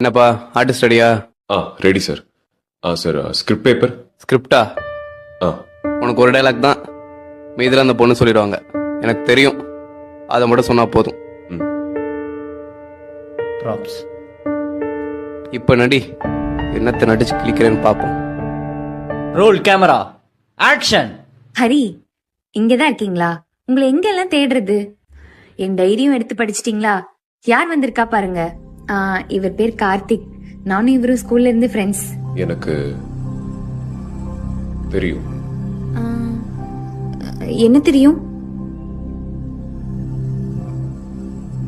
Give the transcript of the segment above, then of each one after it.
என்னப்பா ஆர்டிஸ்ட் ரெடியா ஆ ரெடி சார் ஆ சார் ஸ்கிரிப்ட் பேப்பர் ஸ்கிரிப்டா ஆ. உனக்கு ஒரு டைலாக் தான். மீதில் அந்த பொண்ணு சொல்லிடுவாங்க. எனக்கு தெரியும். அதை மட்டும் சொன்னா போதும். ப்ராப்ஸ் இப்போ நடி என்னத்தை நடிச்சு கிளிக்கிறேன்னு பார்ப்போம் ரோல் கேமரா ஆக்ஷன் ஹரி இங்கதான் இருக்கீங்களா? உங்களை எங்கெல்லாம் தேடுறது? என் டைரியும் எடுத்து படிச்சிட்டீங்களா? யார் வந்திருக்கா பாருங்க. இவர் பேர் கார்த்திக். நானும் இவரும் ஸ்கூல்ல இருந்து ஃப்ரெண்ட்ஸ் எனக்கு தெரியும். என்ன தெரியும்?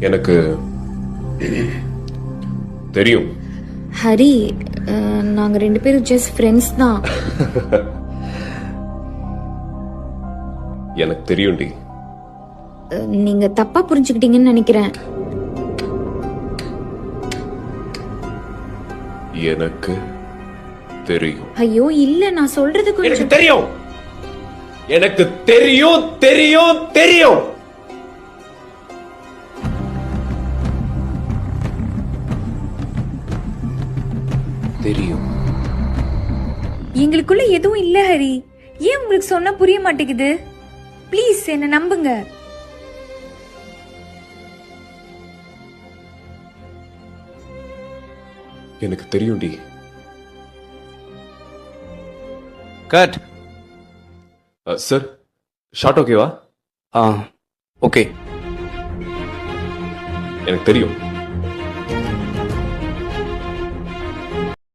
எனக்கு தெரியும். ஹரி நாங்க ரெண்டு பேரும் ஜஸ்ட் ஃப்ரெண்ட்ஸ் தான். எனக்கு தெரியும்டி. நீங்க தப்பா புரிஞ்சுக்கிட்டீங்கன்னு நினைக்கிறேன். எனக்கு தெரியும். ஐயோ இல்ல நான் சொல்றது எனக்கு கொஞ்சம் தெரியும். எனக்கு தெரியும் தெரியும் தெரியும். தெரியும். எங்களுக்குள்ள எதுவும் இல்ல ஹரி. ஏன் உங்களுக்கு சொன்னா புரிய மாட்டேங்குது? ப்ளீஸ் என்ன நம்புங்க. எனக்கு தெரியும்டி. கட். சார் ஷார்ட் ஓகேவா? ஆ ஓகே. எனக்கு தெரியும்.